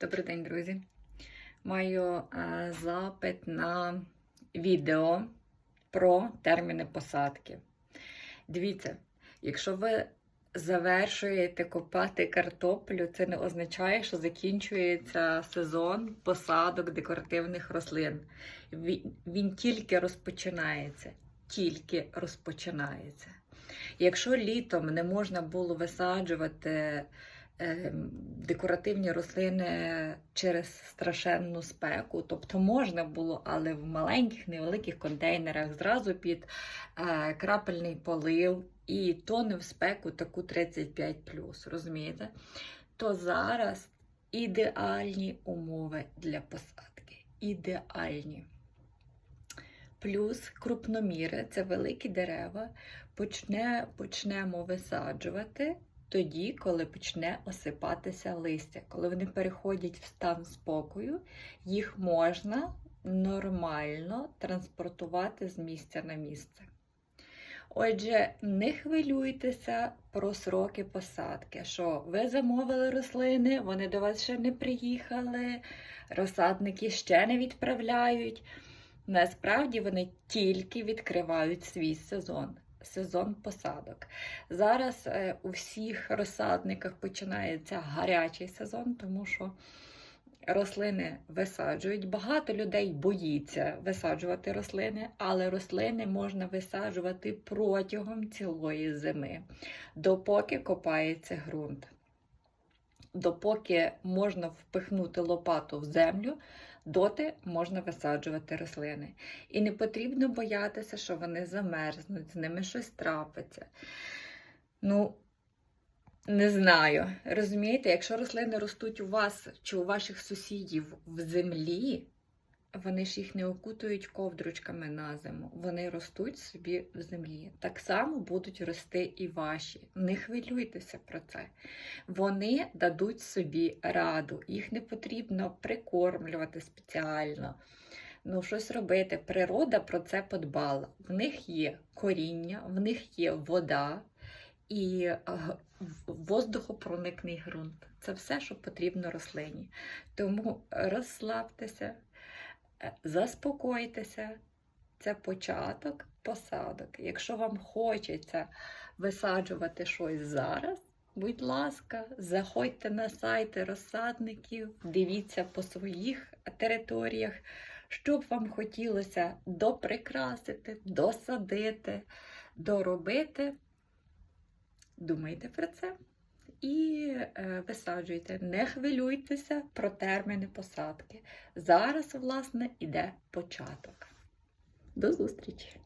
Добрий день, друзі. Маю е, запит на відео про терміни посадки. Дивіться, якщо ви завершуєте копати картоплю, це не означає, що закінчується сезон посадок декоративних рослин. Він, він тільки розпочинається. Тільки розпочинається. Якщо літом не можна було висаджувати декоративні рослини через страшенну спеку. Тобто можна було, але в маленьких, невеликих контейнерах зразу під е, крапельний полив і то не в спеку таку 35 розумієте? То зараз ідеальні умови для посадки. Ідеальні. Плюс крупноміри це великі дерева, почне, почнемо висаджувати тоді, коли почне осипатися листя. Коли вони переходять в стан спокою, їх можна нормально транспортувати з місця на місце. Отже, не хвилюйтеся про сроки посадки, що ви замовили рослини, вони до вас ще не приїхали, розсадники ще не відправляють. Насправді вони тільки відкривають свій сезон, сезон посадок. Зараз е, у всіх розсадниках починається гарячий сезон, тому що рослини висаджують. Багато людей боїться висаджувати рослини, але рослини можна висаджувати протягом цілої зими, допоки копається ґрунт. Допоки можна впихнути лопату в землю, доти можна висаджувати рослини. І не потрібно боятися, що вони замерзнуть, з ними щось трапиться. Ну, не знаю. Розумієте, якщо рослини ростуть у вас чи у ваших сусідів в землі, вони ж їх не окутують ковдручками на зиму. Вони ростуть собі в землі. Так само будуть рости і ваші. Не хвилюйтеся про це. Вони дадуть собі раду. Їх не потрібно прикормлювати спеціально. Ну, щось робити. Природа про це подбала. В них є коріння, в них є вода і воздухопроникний ґрунт. Це все, що потрібно рослині. Тому розслабтеся. Е, Заспокойтеся, це початок посадок. Якщо вам хочеться висаджувати щось зараз, будь ласка, заходьте на сайти розсадників, дивіться по своїх територіях, що б вам хотілося доприкрасити, досадити, доробити. Думайте про це і е, висаджуйте. Не хвилюйтеся про терміни посадки. Зараз, власне, іде початок. До зустрічі!